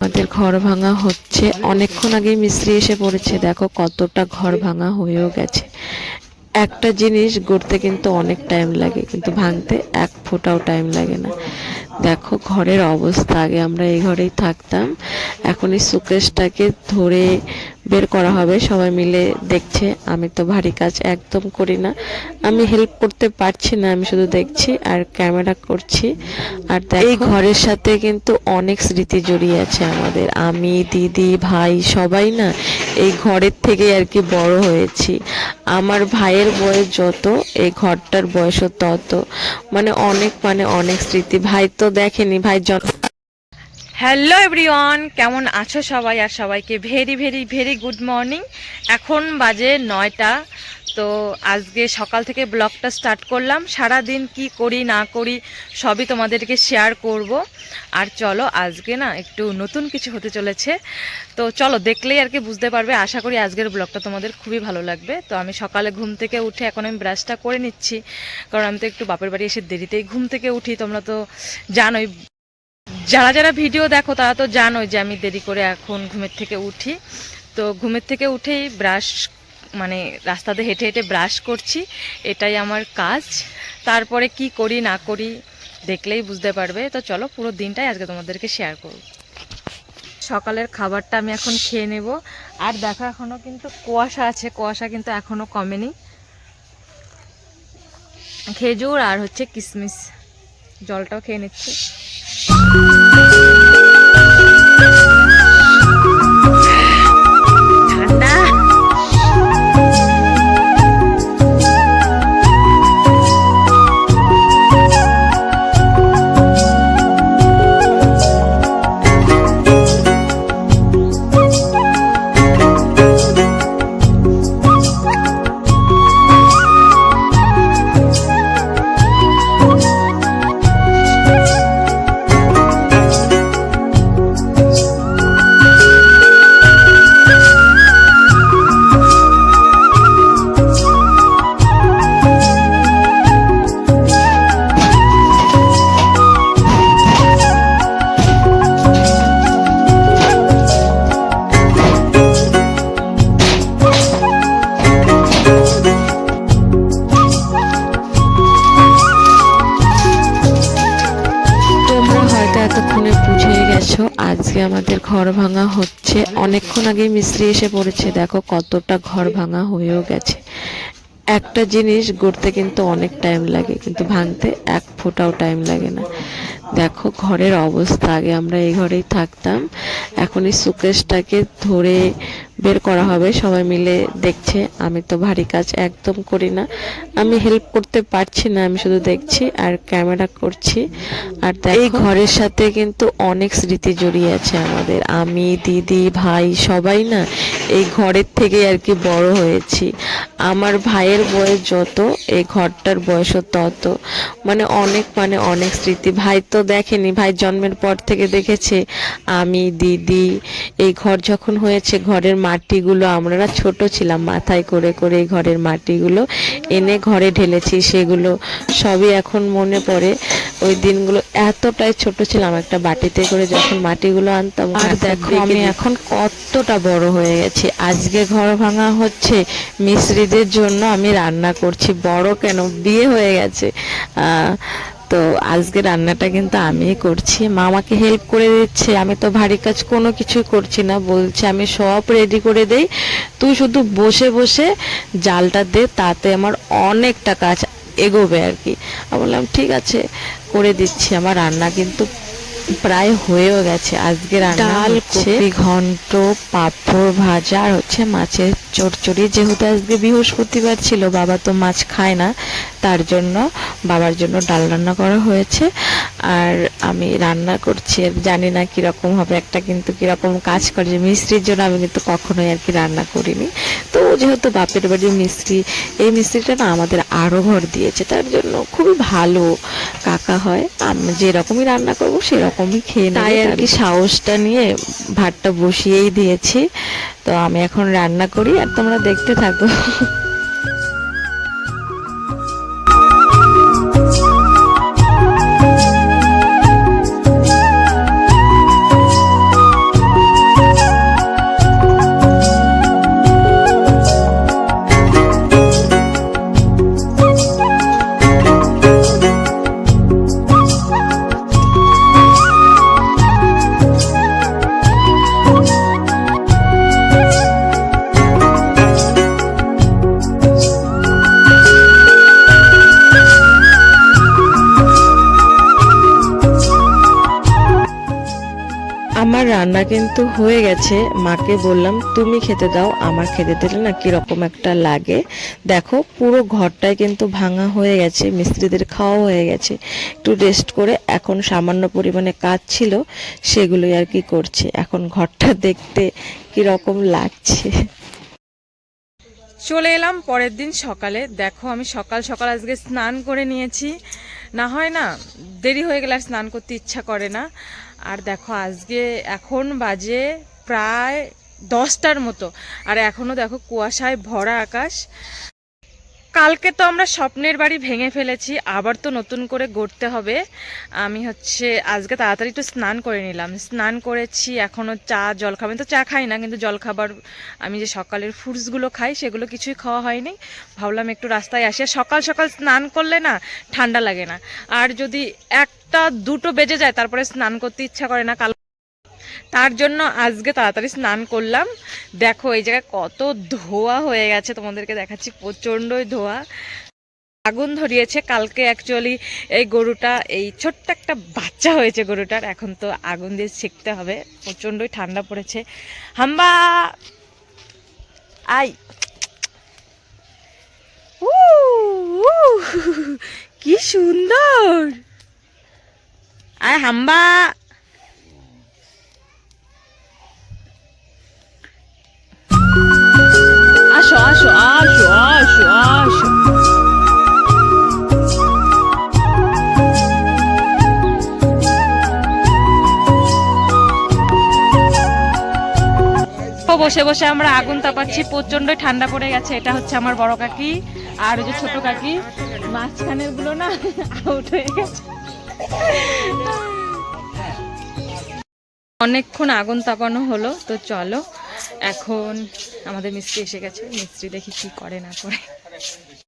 আমাদের ঘর ভাঙা হচ্ছে। অনেকক্ষণ আগে মিস্ত্রি এসে পড়েছে, দেখো কতটা ঘর ভাঙা হয়েও গেছে। একটা জিনিস গড়তে কিন্তু অনেক টাইম লাগে, কিন্তু ভাঙতে এক ফোঁটাও টাইম লাগে না। দেখো ঘরের অবস্থা, আগে আমরা এই ঘরেই থাকতাম। এখন এই সুকেশটাকে ধরে বের করা হবে সবাই মিলে দেখছে। আমি তো ভারী কাজ একদম করি না। আমি হেল্প করতে পারছি না আমি শুধু দেখছি আর ক্যামেরা করছি। আর এই ঘরের সাথে কিন্তু অনেক স্মৃতি জড়িয়ে আছে আমাদের। আমি দিদি ভাই সবাই না এই ঘরের থেকে আর কি বড় হয়েছি। আমার ভাইয়ের বয়স যত এই ঘরটার বয়সও তত। মানে অনেক মানে অনেক স্মৃতি। ভাই তো দেখেনি ভাই জন হ্যালো এভরিওয়ান কেমন আছো সবাই? আর সবাইকে very very very good morning এখন বাজে নয়টা, তো আজকে সকাল থেকে ব্লগটা স্টার্ট করলাম। সারা দিন কি করি, না করি, সবই তোমাদেরকে শেয়ার করব। আর চলো, আজকে না একটু নতুন কিছু হতে চলেছে। তো চলো, দেখলেই আর কি বুঝতে পারবে। আশা করি আজকের ব্লগটা তোমাদের খুবই ভালো লাগবে। তো আমি সকালে ঘুম থেকে উঠে এখন আমি ব্রাশটা করে নিচ্ছি। কারণ আমি তো একটু বাপের বাড়ি এসে দেরিতেই ঘুম থেকে উঠি, তোমরা তো জানোই যারা যারা ভিডিও দেখো, তারা তো জানোই যে আমি দেরি করে এখন ঘুমের থেকে উঠি। তো ঘুমের থেকে উঠেই ব্রাশ মানে রাস্তাতে হেঁটে হেঁটে ব্রাশ করছি। এটাই আমার কাজ। তারপরে কি করি, না করি, দেখলেই বুঝতে পারবে। তো চলো, পুরো দিনটাই আজকে তোমাদেরকে শেয়ার করব। সকালের খাবারটা আমি এখন খেয়ে নেব। আর দেখো এখনও কিন্তু কুয়াশা আছে। কুয়াশা কিন্তু এখনও কমেনি। খেজুর আর হচ্ছে কিশমিশ জলটাও খেয়ে নিচ্ছি। ঠান্ডা গেছো আজকে আমাদের ঘর ভাঙা হচ্ছে। অনেকক্ষণ আগে মিস্ত্রি এসে পড়েছে, দেখো কতটা ঘর ভাঙা হয়েও গেছে। একটা জিনিস গড়তে কিন্তু অনেক টাইম লাগে, কিন্তু ভাঙতে এক ফোঁটাও টাইম লাগে না। দেখো ঘরের অবস্থা, আগে আমরা এই ঘরেই থাকতাম। এখন এই সুকেশটাকে ধরে বের করা হবে সবাই মিলে দেখছে। আমি তো ভারী কাজ একদম করি না। আমি হেল্প করতে পারছি না আমি শুধু দেখছি আর ক্যামেরা করছি। আর এই ঘরের সাথে কিন্তু অনেক স্মৃতি জড়িয়ে আছে আমাদের। আমি দিদি ভাই সবাই না এই ঘরের থেকে আর কি বড় হয়েছি। আমার ভাইয়ের বয়স যত এই ঘরটার বয়সও তত। মানে অনেক মানে অনেক স্মৃতি। ভাই তো দেখেনি ভাই জন্মের পর থেকে দেখেছে। আমি দিদি এই ঘর যখন হয়েছে ঘরের মাটিগুলো আমরা না ছোট ছিলাম মাথায় করে করে এই ঘরের মাটিগুলো এনে ঘরে ঢেলেছি সেগুলো সবই এখন মনে পড়ে। ওই দিনগুলো এতটাই ছোট ছিলাম একটা বাটিতে করে যখন মাটিগুলো আনতাম আর দেখো আমি এখন কতটা বড় হয়ে গেছি। আজকে ঘর ভাঙা হচ্ছে মিস্ত্রিদের জন্য আমি রান্না করছি বড় কেন? বিয়ে হয়ে গেছে। আহ, তো আজকে রান্নাটা কিন্তু আমি করছি। মা আমাকে হেল্প করে দিচ্ছে। আমি তো ভারী কাজ কোনো কিছুই করছি না। বলছে, আমি সব রেডি করে দেই। তুই শুধু বসে বসে জালটা দে, তাতে আমার অনেকটা কাজ এগোবে আর কি। আমি বললাম, ঠিক আছে। করে দিচ্ছি। আমার রান্না কিন্তু প্রায় হয়েও গেছে। আজকে রান্না কপি। ঘন্ট পাঁপড় ভাজা আর হচ্ছে মাছের চচ্চড়ি যেহেতু আজকে বৃহস্পতিবার ছিল বাবা তো মাছ খায় না তার জন্য বাবার জন্য ডাল রান্না করা হয়েছে। আর আমি রান্না করছি আর জানি না কীরকম হবে। একটা কিন্তু কীরকম কাজ করে যে মিস্ত্রির জন্য আমি কিন্তু কখনোই আর কি রান্না করিনি। তো যেহেতু বাপের বাড়ির মিস্ত্রি এই মিস্ত্রিটা না আমাদের আরও ঘর দিয়েছে তার জন্য খুবই ভালো। কাকা হয় আমি যেরকমই রান্না করব সেরকমই খেয়ে তাই আর কি সাহসটা নিয়ে ভাতটা বসিয়েই দিয়েছি। তো আমি এখন রান্না করি আর তোমরা দেখতে থাকো। রান্না কিন্তু হয়ে গেছে। মাকে বললাম, তুমি খেতে দাও, আমার খেতে দিলে না কীরকম একটা লাগে। দেখো, পুরো ঘরটাই কিন্তু ভাঙা হয়ে গেছে, মিস্ত্রিদের খাওয়া হয়ে গেছে। একটু রেস্ট করে এখন সামান্য পরিমাণে কাজ ছিল, সেগুলোই আর কি করছে। এখন ঘরটা দেখতে কীরকম লাগছে। চলে এলাম পরের দিন সকালে। দেখো, আমি সকাল সকাল আজকে স্নান করে নিয়েছি। না হয় না, দেরি হয়ে গেলে আর স্নান করতে ইচ্ছা করে না। আর দেখো, আজকে এখন বাজে প্রায় দশটার মতো। আর এখনও দেখো কুয়াশায় ভরা আকাশ। কালকে তো আমরা স্বপ্নের বাড়ি ভেঙে ফেলেছি, আবার তো নতুন করে গড়তে হবে। আমি হচ্ছে আজকে তাড়াতাড়ি একটু স্নান করে নিলাম। স্নান করেছি এখনও চা, জল খাবেন তো চা খাই না, কিন্তু জল খাবার আমি যে সকালের ফ্রুটসগুলো খাই, সেগুলো কিছুই খাওয়া হয়নি। ভাবলাম একটু রাস্তায় আসি। সকাল সকাল স্নান করলে না ঠান্ডা লাগে না। আর যদি একটা দুটো বেজে যায়, তারপরে স্নান করতে ইচ্ছা করে না। কাল তার জন্য আজকে তাড়াতাড়ি স্নান করলাম। দেখো, এই জায়গায় কত ধোয়া হয়ে গেছে, তোমাদেরকে দেখাচ্ছি, প্রচণ্ডই ধোয়া। আগুন ধরিয়েছে, কালকে অ্যাকচুয়ালি এই গরুটা, এই ছোট্ট একটা বাচ্চা হয়েছে গরুটার, এখন তো আগুন দিয়ে শিখতে হবে, প্রচণ্ডই ঠান্ডা পড়েছে। হাম্বা! আই! কি সুন্দর! আয় হাম্বা! আসো আসো আসো আসো আসো। বসে বসে আমরা আগুন তাপাচ্ছি প্রচণ্ড ঠান্ডা পড়ে গেছে, এটা হচ্ছে আমার বড় কাকি আর ওই যে ছোট কাকি। মাঝখানেরগুলো না আউট হয়ে গেছে। অনেকক্ষণ আগুন তাপানো হলো, তো চলো এখন আমাদের মিস্ত্রি এসে গেছে। মিস্ত্রি দেখি কি করে না করে।